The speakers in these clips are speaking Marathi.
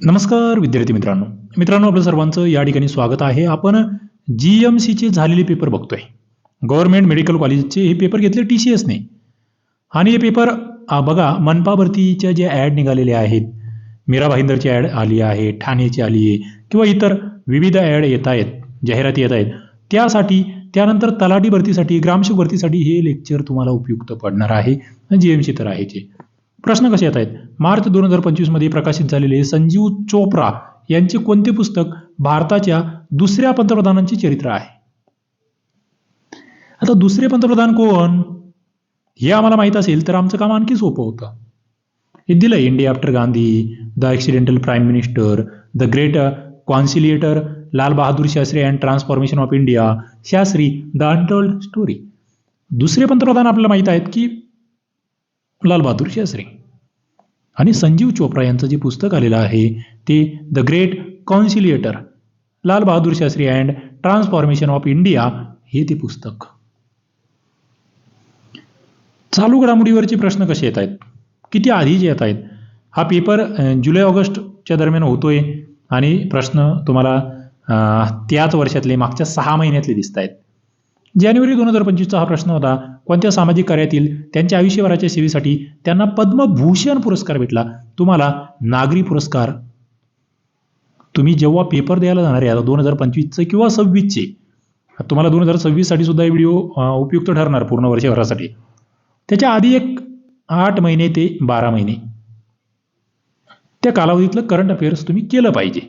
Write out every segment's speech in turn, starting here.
नमस्कार विद्यार्थी मित्रांनो. मित्रांनो आपलं सर्वांचं या ठिकाणी स्वागत आहे. आपण जी एम सीचे झालेले पेपर बघतोय. गव्हर्नमेंट मेडिकल कॉलेजचे हे पेपर घेतले टी सी एसने आणि हे पेपर बघा मनपा भरतीच्या ज्या ॲड निघालेले आहेत मीरा भाईंदरची ॲड आली आहे ठाणेची आली आहे किंवा इतर विविध ॲड येत आहेत जाहिराती येत आहेत त्यासाठी त्यानंतर तलाठी भरतीसाठी ग्रामसेवक भरतीसाठी हे लेक्चर तुम्हाला उपयुक्त पडणार आहे. जी एम सी तर आहे जे प्रश्न कसे येत आहेत? मार्च दोन हजार पंचवीसमध्ये प्रकाशित झालेले संजीव चोप्रा यांचे कोणते पुस्तक भारताच्या दुसऱ्या पंतप्रधानांचे चरित्र आहे? आता दुसरे पंतप्रधान कोण? हे आम्हाला माहीत असेल तर आमचं काम आणखी सोपं होतं. हे दिलं India after Gandhi the accidental prime minister the great conciliator Lal Bahadur Shastri and transformation of India Shastri the untold story. दुसरे पंतप्रधान आपल्याला माहीत आहेत की लाल बहादूर शास्त्री. आणि संजीव चोप्रा यांचं जे पुस्तक आलेलं आहे ते the great conciliator Lal Bahadur Shastri and transformation of India हे ते पुस्तक. चालू घडामोडीवरचे प्रश्न कसे येत आहेत? किती आधीचे येत आहेत? हा पेपर जुलै ऑगस्टच्या दरम्यान होतोय आणि प्रश्न तुम्हाला त्याच वर्षातले मागच्या सहा महिन्यातले दिसत आहेत जानेवारी दोन हजार पंचवीसचा हा प्रश्न होता कोणत्या सामाजिक कार्यातील त्यांच्या आयुष्यभराच्या सेवेसाठी त्यांना पद्मभूषण पुरस्कार भेटला? तुम्हाला नागरी पुरस्कार. तुम्ही जेव्हा पेपर द्यायला जाणार आहे आता दोन हजार पंचवीसचे किंवा सव्वीसचे तुम्हाला दोन हजार सव्वीससाठी सुद्धा हे व्हिडिओ उपयुक्त ठरणार पूर्ण वर्षभरासाठी. त्याच्या आधी एक आठ महिने ते बारा महिने. त्या कालावधीतलं करंट अफेअर्स तुम्ही केलं पाहिजे.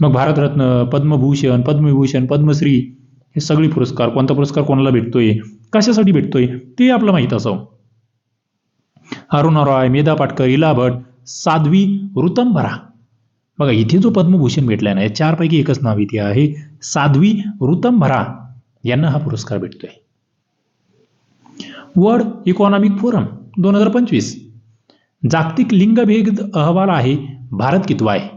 मग भारतरत्न पद्मभूषण पद्मविभूषण पद्मश्री हे सगळे पुरस्कार कोणता पुरस्कार कोणाला भेटतोय? कशासाठी भेटतोय? ते आपलं माहीत असावं. अरुणा रॉय मेधा पाटकर इला भट साध्वी ऋतंभरा. बघा इथे जो पद्मभूषण भेटलाय ना या चारपैकी एकच नाव इथे आहे. साध्वी ऋतंभरा यांना हा पुरस्कार भेटतोय. वर्ल्ड इकॉनॉमिक फोरम दोन हजार पंचवीस. जागतिक लिंगभेद अहवाल आहे भारत कितवा आहे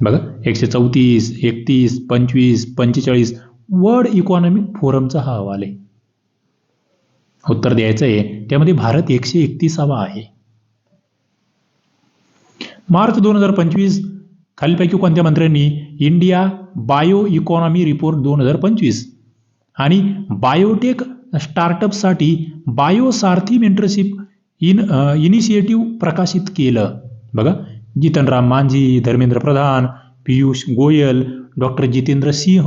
बघा एकशे चौतीस एकतीस पंचवीस पंचेचाळीस वर्ल्ड इकॉनॉमिक फोरमचा हा अहवाल आहे. उत्तर द्यायचं आहे त्यामध्ये भारत एकशे एकतीसावा आहे. मार्च दोन हजार पंचवीस खालीपैकी कोणत्या मंत्र्यांनी इंडिया बायो इकॉनॉमी रिपोर्ट दोन हजार पंचवीस आणि बायोटेक स्टार्टअपसाठी बायोसारथी मेंटरशिप इन इनिशिएटिव्ह प्रकाशित केलं? बघा जितनराम मांझी धर्मेंद्र प्रधान पियुष गोयल डॉक्टर जितेंद्र सिंह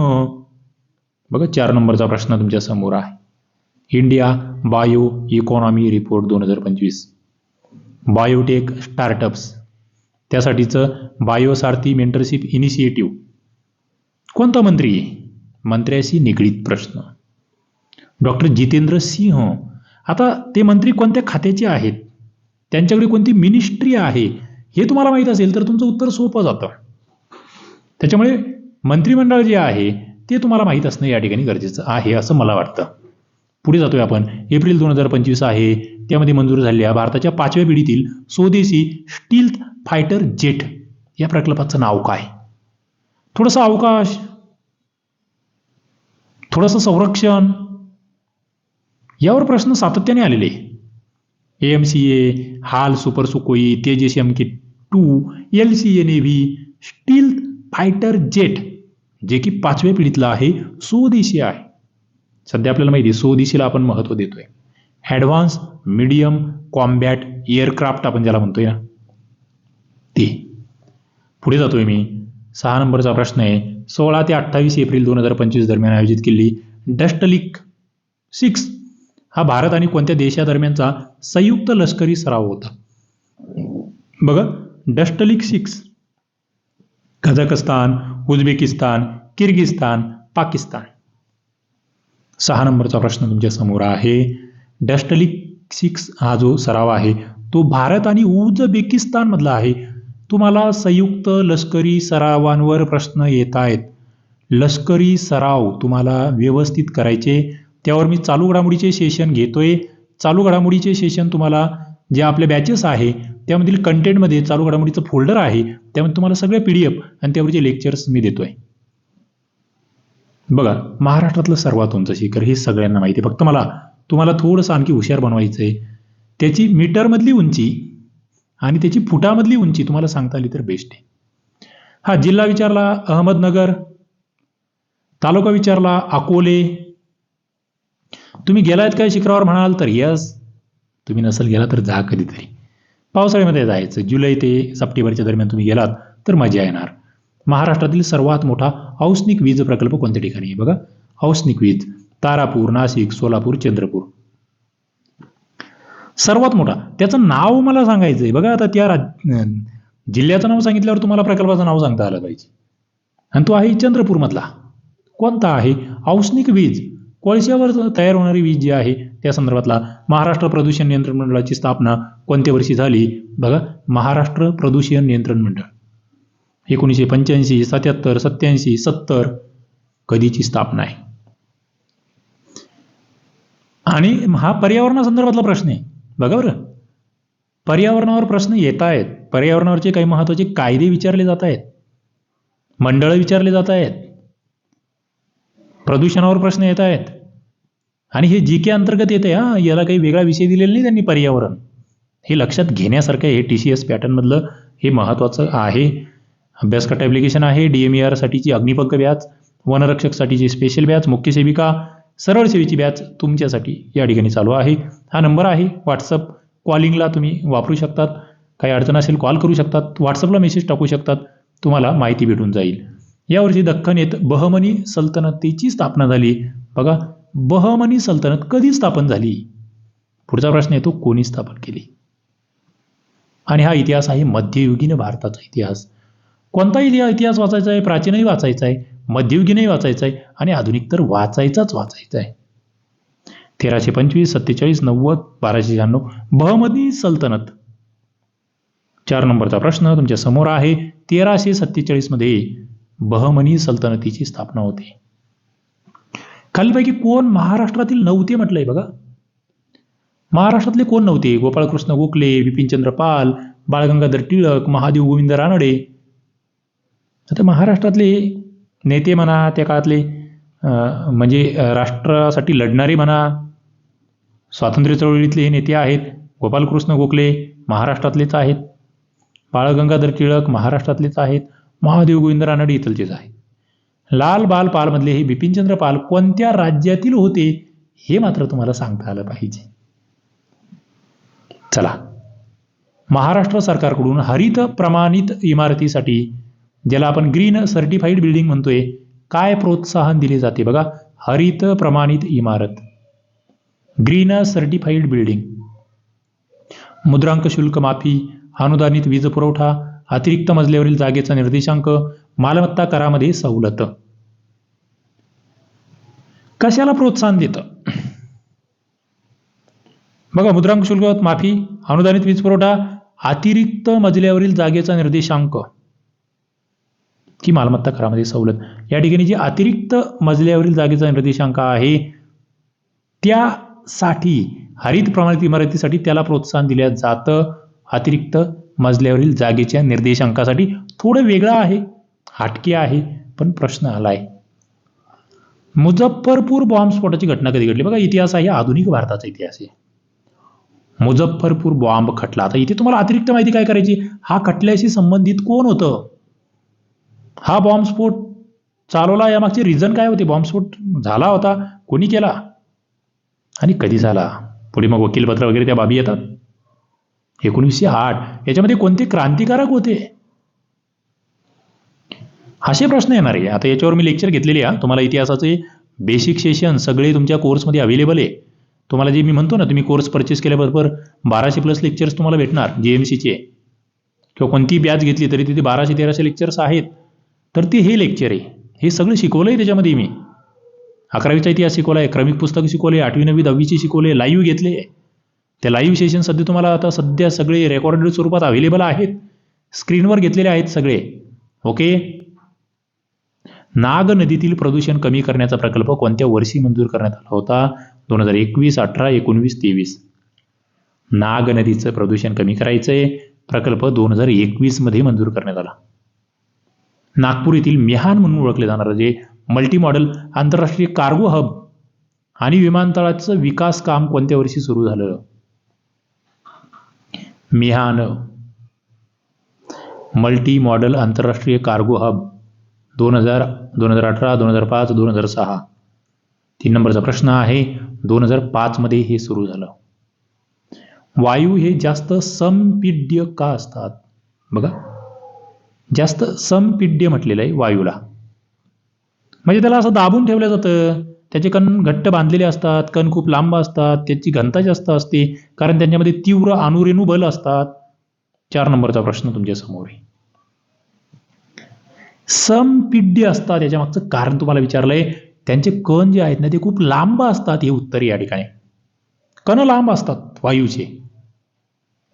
बघा चार नंबरचा प्रश्न तुमच्यासमोर आहे. इंडिया बायो इकॉनॉमी रिपोर्ट दोन हजार पंचवीस. बायोटेक स्टार्टअप्स त्यासाठीचं बायोसारथी मेंटरशिप इनिशिएटिव्ह कोणता मंत्री? आहे मंत्र्याशी निगडीत प्रश्न. डॉक्टर जितेंद्र सिंह आता ते मंत्री कोणत्या खात्याचे आहेत? त्यांच्याकडे कोणती मिनिस्ट्री आहे? हे तुम्हाला माहीत असेल तर तुमचं उत्तर सोपं जातं. त्याच्यामुळे मंत्रिमंडळ जे आहे ते तुम्हाला माहीत असणं या ठिकाणी गरजेचं आहे असं मला वाटतं. पुढे जातोय आपण. एप्रिल दोन हजार पंचवीस आहे. त्यामध्ये मंजूर झालेल्या भारताच्या पाचव्या पिढीतील स्वदेशी स्टील फायटर जेट या प्रकल्पाचं नाव काय? थोडंसं अवकाश. थोडंसं संरक्षण. यावर प्रश्न सातत्याने आलेले. M C A HAL super Sukhoi Tejas M K two L C A navy stealth fighter jet J की पाचव्या पिढीतलं आहे स्वदेशी आहे. सध्या आपल्याला माहिती आहे स्वदेशीला आपण महत्त्व देतोय. ॲडव्हान्स मिडियम कॉम्बॅट एअरक्राफ्ट आपण ज्याला म्हणतोय ना ते. पुढे जातोय मी. सहा नंबरचा प्रश्न आहे. सोळा ते अठ्ठावीस एप्रिल दोन हजार पंचवीस दरम्यान आयोजित केलेली डस्टलिक सिक्स हा भारत आणि कोणत्या देशादरम्यानचा संयुक्त लष्करी सराव होता. बघा Dustlik six Kazakhstan Uzbekistan Kyrgyzstan Pakistan. सहा नंबरचा प्रश्न तुमच्यासमोर आहे. डस्टलिक सिक्स हा जो सराव आहे तो भारत आणि उझबेकिस्तानमधला आहे. तुम्हाला संयुक्त लष्करी सरावांवर प्रश्न येत आहेत. लष्करी सराव तुम्हाला व्यवस्थित करायचे त्यावर मी चालू घडामोडीचे सेशन घेतोय. चालू घडामोडीचे सेशन तुम्हाला जे आपल्या बॅचेस आहे त्यामधील कंटेंटमध्ये चालू घडामोडीचं फोल्डर आहे त्यामध्ये तुम्हाला सगळे पी डी एफ आणि त्यावरचे लेक्चर्स मी देतोय. बघा महाराष्ट्रातलं सर्वात उंच शिखर हे सगळ्यांना माहिती आहे. फक्त मला तुम्हाला थोडंसं आणखी हुशार बनवायचं आहे त्याची मीटरमधली उंची आणि त्याची फुटामधली उंची तुम्हाला सांगता आली तर बेस्ट आहे. हा जिल्हा विचारला अहमदनगर. तालुका विचारला अकोले. तुम्ही गेलात काय शिखरावर म्हणाल तर यस. तुम्ही नसेल गेला तर जा कधीतरी. पावसाळ्यामध्ये जायचं. जुलै ते सप्टेंबरच्या दरम्यान तुम्ही गेलात तर मजा येणार. महाराष्ट्रातील सर्वात मोठा औष्णिक वीज प्रकल्प कोणत्या ठिकाणी आहे बघा? औष्णिक वीज. तारापूर नाशिक सोलापूर चंद्रपूर. सर्वात मोठा. त्याचं नाव मला सांगायचं आहे. बघा आता त्या राज जिल्ह्याचं नाव सांगितल्यावर तुम्हाला प्रकल्पाचं नाव सांगता आलं पाहिजे. आणि तो आहे चंद्रपूरमधला. कोणता आहे? औष्णिक वीज. कोळश्यावर तयार होणारी वीज जी आहे त्या संदर्भातला महाराष्ट्र प्रदूषण नियंत्रण मंडळाची स्थापना कोणत्या वर्षी झाली? बघा महाराष्ट्र प्रदूषण नियंत्रण मंडळ. एकोणीसशे पंच्याऐंशी सत्याहत्तर सत्याऐंशी सत्तर कधीची स्थापना आहे? आणि हा पर्यावरणासंदर्भातला प्रश्न आहे. बघा बरं. पर्यावरणावर प्रश्न येत आहेत. पर्यावरणावरचे काही महत्त्वाचे कायदे विचारले जात आहेत. मंडळं विचारले जात आहेत. प्रदूषणावर प्रश्न येत आहेत. आणि हे जी के अंतर्गत येते हा याला काही वेगळा विषय दिलेला नाही त्यांनी पर्यावरण. हे लक्षात घेण्यासारखं आहे हे टी सी एस पॅटर्नमधलं हे महत्त्वाचं आहे. अभ्यासकट ॲप्लिकेशन आहे डी एम ई आरसाठीची अग्निपंख बॅच वनरक्षकसाठीची स्पेशल बॅच मुख्य सेविका सरळ सेवेची बॅच तुमच्यासाठी या ठिकाणी चालू आहे. हा नंबर आहे व्हॉट्सअप कॉलिंगला तुम्ही वापरू शकतात. काही अडचण असेल कॉल करू शकतात. व्हॉट्सअपला मेसेज टाकू शकतात. तुम्हाला माहिती भेटून जाईल. यावर्षी दख्खन येत बहमनी सल्तनतीची स्थापना झाली. बघा बहमनी सल्तनत कधी स्थापन झाली? पुढचा प्रश्न येतो कोणी स्थापन केली? आणि हा इतिहास आहे मध्ययुगीन भारताचा इतिहास. कोणताही इतिहास इतिहास वाचायचा आहे? प्राचीनही वाचायचा आहे. मध्ययुगीनही वाचायचा आहे. आणि आधुनिक तर वाचायचाच वाचायचा आहे. तेराशे पंचवीस सत्तेचाळीस नव्वद बाराशे शहाण्णव बहमनी सल्तनत. चार नंबरचा प्रश्न तुमच्यासमोर आहे. तेराशे सत्तेचाळीसमध्ये बहमनी सल्तनतीची स्थापना होते. खालीपैकी कोण महाराष्ट्रातील नव्हते म्हटलंय बघा? महाराष्ट्रातले कोण नव्हते? गोपाळकृष्ण गोखले बिपिनचंद्र पाल बाळगंगाधर टिळक महादेव गोविंद रानडे. आता महाराष्ट्रातले नेते म्हणा त्या काळातले अं, म्हणजे राष्ट्रासाठी लढणारे म्हणा स्वातंत्र्य चळवळीतले हे नेते आहेत गोपालकृष्ण गोखले महाराष्ट्रातलेच आहेत बाळगंगाधर टिळक महाराष्ट्रातलेच आहेत महादेव गोविंद रानडे इथलचेच आहे लाल बाल पालमधले हे बिपिनचंद्र पाल कोणत्या राज्यातील होते हे मात्र तुम्हाला सांगता आलं पाहिजे. चला. महाराष्ट्र सरकारकडून हरित प्रमाणित इमारतीसाठी ज्याला आपण ग्रीन सर्टिफाईड बिल्डिंग म्हणतोय काय प्रोत्साहन दिले जाते बघा? हरित प्रमाणित इमारत. Green certified building. मुद्रांक शुल्क माफी अनुदानित वीज पुरवठा अतिरिक्त मजल्यावरील जागेचा निर्देशांक मालमत्ता करामध्ये सवलत. कशाला प्रोत्साहन देतं? बघा मुद्रांक शुल्क माफी अनुदानित वीज पुरवठा अतिरिक्त मजल्यावरील जागेचा निर्देशांक की मालमत्ता करामध्ये सवलत. या ठिकाणी जी अतिरिक्त मजल्यावरील जागेचा निर्देशांक आहे त्यासाठी हरित प्रमाणित इमारतीसाठी त्याला प्रोत्साहन दिल्या जातं. अतिरिक्त मजल्यावरील जागेच्या निर्देशांकासाठी थोडं वेगळं आहे हाटके आहे पण प्रश्न आलाय. मुझफ्फरपूर बॉम्बस्फोटाची घटना कधी घडली? बघा इतिहास आहे आधुनिक भारताचा इतिहास आहे. मुझफ्फरपूर बॉम्ब खटला. आता इथे तुम्हाला अतिरिक्त माहिती काय करायची? हा खटल्याशी संबंधित कोण होतं? हा बॉम्बस्फोट चालवला यामागचे रिझन काय होते? बॉम्बस्फोट झाला होता. कोणी केला? आणि कधी झाला? पुढे मग वकीलपत्र वगैरे त्या बाबी येतात. एकोणीसशे आठ. याच्यामध्ये कोणते क्रांतिकारक होते? असे प्रश्न येणार आहे. आता याच्यावर मी लेक्चर घेतलेले आहे. तुम्हाला इतिहासाचे बेसिक सेशन सगळे तुमच्या कोर्समध्ये अवेलेबल आहे. तुम्हाला जे मी म्हणतो ना तुम्ही कोर्स परचेस केल्याबरोबर बाराशे प्लस लेक्चर्स तुम्हाला भेटणार जे एम सीचे किंवा कोणतीही बॅच घेतली तरी तिथे बाराशे तेराशे लेक्चर्स आहेत. तर ते हे लेक्चर आहे. हे सगळं शिकवलं आहे त्याच्यामध्ये मी. अकरावीचा इतिहास शिकवला आहे क्रमिक पुस्तक शिकवले आठवी नववी दहावीची शिकवले लाईव्ह घेतले. त्या लाईव्ह सेशन सध्या तुम्हाला आता सध्या सगळे रेकॉर्डेड स्वरूपात अवेलेबल आहेत. स्क्रीनवर घेतलेले आहेत सगळे. ओके नाग नदीतील प्रदूषण कमी करण्याचा प्रकल्प कोणत्या वर्षी मंजूर करण्यात आला होता? दोन हजार एकवीस अठरा एकोणवीस तेवीस. नाग नदीचं प्रदूषण कमी करायचंय. प्रकल्प दोन हजार एकवीसमध्ये मंजूर करण्यात आला. नागपूर येथील मिहान म्हणून ओळखले जाणारं जे मल्टी मॉडेल आंतरराष्ट्रीय कार्गो हब आणि विमानतळाचं विकास काम कोणत्या वर्षी सुरू झालं? मिहान मल्टी मॉडल आंतरराष्ट्रीय कार्गो हब दोन हजार दोन हजार अठरा दोन हजार पाच दोन हजार सहा. तीन नंबरचा प्रश्न आहे दोन हजार पाचमध्ये हे सुरू झालं. वायू हे जास्त समपिड्य का असतात? बघा. जास्त समपिड्य म्हटलेलं आहे वायूला. म्हणजे त्याला असं दाबून ठेवलं जातं. त्याचे कण घट्ट बांधलेले असतात कण खूप लांब असतात त्याची घनता जास्त असते कारण त्यांच्यामध्ये तीव्र अणुरेणू बल असतात. चार नंबरचा प्रश्न तुमच्यासमोर आहे. समपिड्य असतात याच्या मागचं कारण तुम्हाला विचारलंय. त्यांचे कण जे आहेत ना ते खूप लांब असतात हे उत्तर या ठिकाणी. कण लांब असतात वायूचे.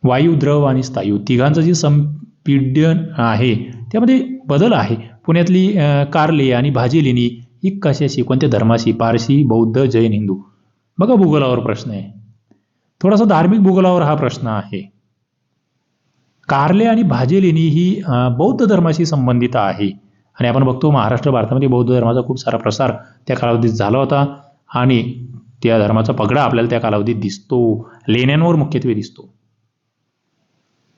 वायू द्रव आणि स्थायू. तिघांचं जे संपीड्य आहे त्यामध्ये बदल आहे. पुण्यातली कारले आणि भाजी लेणी ही कशाशी कोणत्या धर्माशी पारशी बौद्ध जैन हिंदू? बघा भूगोलावर प्रश्न आहे. थोडासा धार्मिक भूगोलावर हा प्रश्न आहे. कार्ले आणि भाजी लेणी ही बौद्ध धर्माशी संबंधित आहे. आणि आपण बघतो महाराष्ट्र भारतामध्ये बौद्ध धर्माचा खूप सारा प्रसार त्या कालावधीत झाला होता. आणि त्या धर्माचा पगडा आपल्याला त्या कालावधीत दिसतो. लेण्यांवर मुख्यत्वे दिसतो.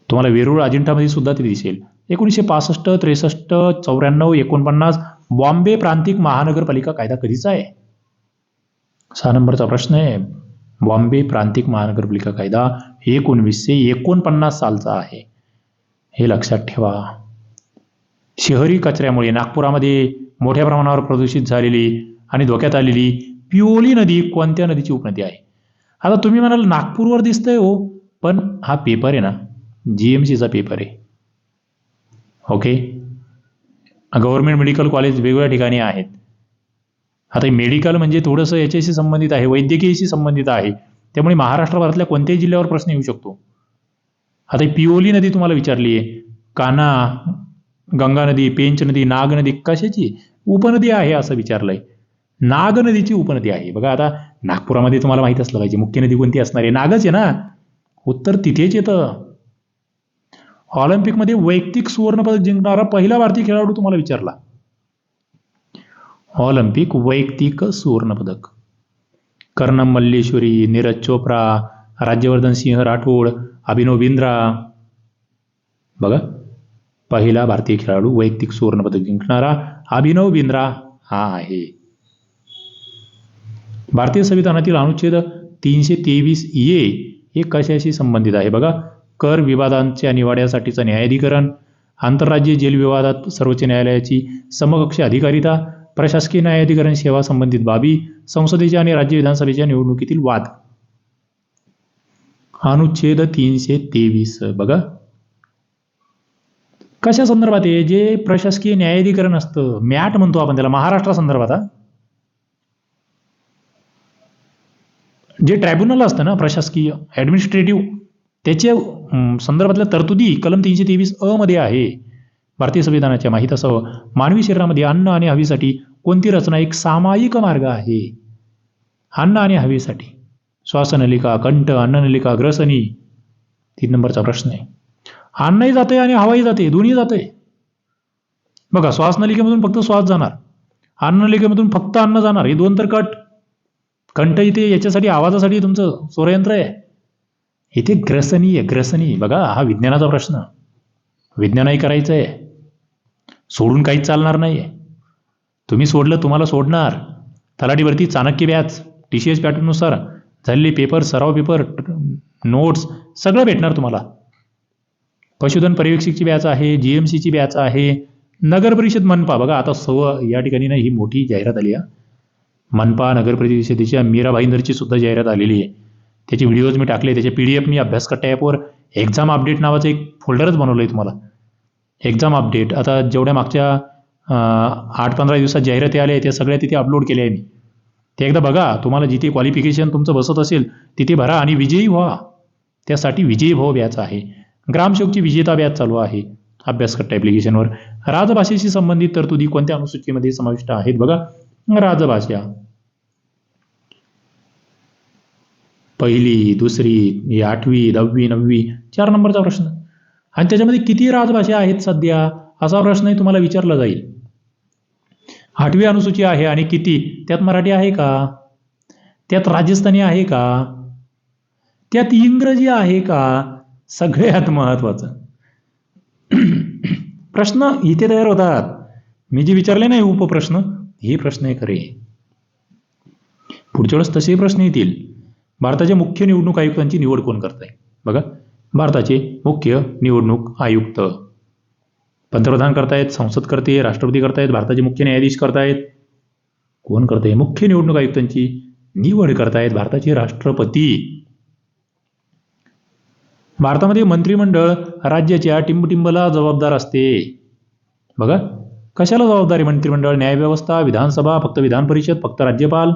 तुम्हाला वेरूळ अजिंठामध्ये सुद्धा ते दिसेल. एकोणीसशे पासष्ट त्रेसष्ट चौऱ्याण्णव एकोणपन्नास बॉम्बे प्रांतिक महानगरपालिका कायदा कधीचा आहे? सहा नंबरचा प्रश्न आहे. बॉम्बे प्रांतिक महानगरपालिका कायदा एकोणवीसशे एकोणपन्नास सालचा आहे. हे लक्षात ठेवा. शहरी कचऱ्यामुळे नागपुरामध्ये मोठ्या प्रमाणावर प्रदूषित झालेली आणि धोक्यात आलेली पिओली नदी कोणत्या नदीची उपनदी आहे? आता तुम्ही म्हणाल नागपूरवर दिसतंय हो पण हा पेपर आहे ना. जी एम सीचा पेपर आहे. ओके गव्हर्नमेंट मेडिकल कॉलेज वेगवेगळ्या ठिकाणी आहेत. आता मेडिकल म्हणजे थोडंसं याच्याशी संबंधित आहे वैद्यकीयशी संबंधित आहे. त्यामुळे महाराष्ट्रभरातल्या कोणत्याही जिल्ह्यावर प्रश्न येऊ शकतो. आता ही पिओली नदी तुम्हाला विचारली आहे. काना गंगा नदी पेंच नदी नाग नदी कशाची? उपनदी आहे असं विचारलंय. नाग नदीची उपनदी आहे. बघा आता नागपुरामध्ये तुम्हाला माहीत असलं पाहिजे. मुख्य नदी कोणती असणार आहे? नागच आहे ना? उत्तर तिथेच येतं. ऑलिम्पिकमध्ये वैयक्तिक सुवर्णपदक जिंकणारा पहिला भारतीय खेळाडू तुम्हाला विचारला. ऑलिम्पिक वैयक्तिक सुवर्णपदक. कर्णम मल्लेश्वरी नीरज चोप्रा राज्यवर्धन सिंह राठोड अभिनव बिंद्रा. बघा. पहिला भारतीय खेळाडू वैयक्तिक सुवर्णपदक जिंकणारा अभिनव बिंद्रा हा आहे. भारतीय संविधानातील अनुच्छेद तीनशे तेवीस ए हे कशाशी संबंधित आहे? बघा. कर विवादांच्या निवाड्यासाठीचं न्यायाधिकरण आंतरराज्य जेल विवादात सर्वोच्च न्यायालयाची समकक्ष अधिकारिता प्रशासकीय न्यायाधिकरण सेवा संबंधित बाबी संसदेच्या आणि राज्य विधानसभेच्या निवडणुकीतील वाद. अनुच्छेद तीनशे तेवीस. बघा. कशा संदर्भात आहे? जे प्रशासकीय न्यायाधिकरण असतं मॅट म्हणतो आपण त्याला महाराष्ट्रा संदर्भात जे ट्रायब्युनल असतं ना प्रशासकीय ॲडमिनिस्ट्रेटिव्ह त्याच्या संदर्भातल्या तरतुदी कलम तीनशे तेवीस अ मध्ये आहे. भारतीय संविधानाच्या माहीत असावं मानवी शरीरामध्ये अन्न आणि हवेसाठी कोणती रचना एक सामायिक मार्ग आहे? अन्न आणि हवेसाठी. श्वासनलिका कंठ अन्ननलिका ग्रसनी. तीन नंबरचा प्रश्न आहे. अन्नही जाते आणि हवाही जाते दोन्ही जाते. बघा श्वासनलिकेमधून फक्त श्वास जाणार. अन्ननलिकेमधून फक्त अन्न जाणार. हे दोन तर कट. कंठ इथे याच्यासाठी आवाजासाठी तुमचं स्वरयंत्र आहे. इथे ग्रसनी आहे ग्रसनी बघा हा विज्ञानाचा प्रश्न. विज्ञानही करायचं आहे सोडून काहीच चालणार नाही आहे तुम्ही सोडलं तुम्हाला सोडणार. तलाठीवरती चाणक्य व्याज टी सी एस पॅटर्ननुसार झालेले पेपर सराव पेपर नोट्स सगळं भेटणार तुम्हाला. पशुधन पर्यवेक्षकची बॅच आहे जी एम सीची बॅच आहे. नगर परिषद मनपा. बघा आता सव या ठिकाणी ना ही मोठी जाहिरात आली आहे मनपा नगर परिषदेच्या मीरा भाईंदरची सुद्धा जाहिरात आलेली आहे. त्याचे व्हिडिओज मी टाकले त्याचे पी डी एफ मी अभ्यासकट्टा ॲपवर एक्झाम अपडेट नावाचं एक फोल्डरच बनवलं आहे तुम्हाला. एक्झाम अपडेट आता जेवढ्या मागच्या आठ पंधरा दिवसात जाहिराती आल्या त्या सगळ्या तिथे अपलोड केल्या आहे मी. ते एकदा बघा तुम्हाला जिथे क्वालिफिकेशन तुमचं बसत असेल तिथे भरा आणि विजयी व्हा. त्यासाठी विजयी भाव व्याज आहे. ग्रामसेवकची विजेता व्याज चालू आहे अभ्यासकट्टा ॲप्लिकेशनवर राजभाषेशी संबंधित तरतुदी कोणत्या अनुसूचीमध्ये समाविष्ट आहेत? बघा राजभाषा. पहिली दुसरी ही आठवी दहावी नववी चार नंबरचा प्रश्न. आणि त्याच्यामध्ये किती राजभाषा आहेत सध्या? असा प्रश्नही तुम्हाला विचारला जाईल. आठवी अनुसूची आहे आणि किती? त्यात मराठी आहे का? त्यात राजस्थानी आहे का? त्यात इंग्रजी आहे का? सगळ्यात महत्वाचं प्रश्न इथे तयार होतात. मी जे विचारले नाही उपप्रश्न हे प्रश्न आहे खरे. पुढच्या वेळेस तसे प्रश्न येतील. भारताच्या मुख्य निवडणूक आयुक्तांची निवड कोण करत आहे बघा भारताचे मुख्य निवडणूक आयुक्त. पंतप्रधान करतायत संसद करते राष्ट्रपती करतायत भारताचे मुख्य न्यायाधीश करतायत. कोण करते मुख्य निवडणूक आयुक्तांची निवड करतायत भारताचे राष्ट्रपती. भारतामध्ये मंत्रिमंडळ राज्याच्या टिंबटिंबला जबाबदार असते. बघा कशाला जबाबदारी मंत्रिमंडळ? न्यायव्यवस्था विधानसभा फक्त विधान परिषद फक्त राज्यपाल?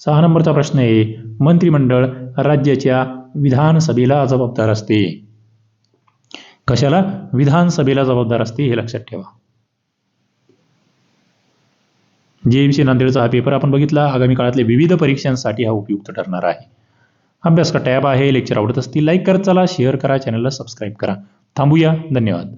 सहा नंबरचा प्रश्न आहे मंत्रिमंडळ राज्याच्या विधानसभेला जबाबदार असते. कशाला? विधानसभेला जबाबदार असते हे लक्षात ठेवा. जे नांदेडचा हा पेपर आपण बघितला आगामी काळातल्या विविध परीक्षांसाठी हा उपयुक्त ठरणार आहे. अभ्यास का टॅब आहे लेक्चर आवडत असतील लाईक करत चला शेअर करा चॅनलला सबस्क्राईब करा. थांबूया धन्यवाद.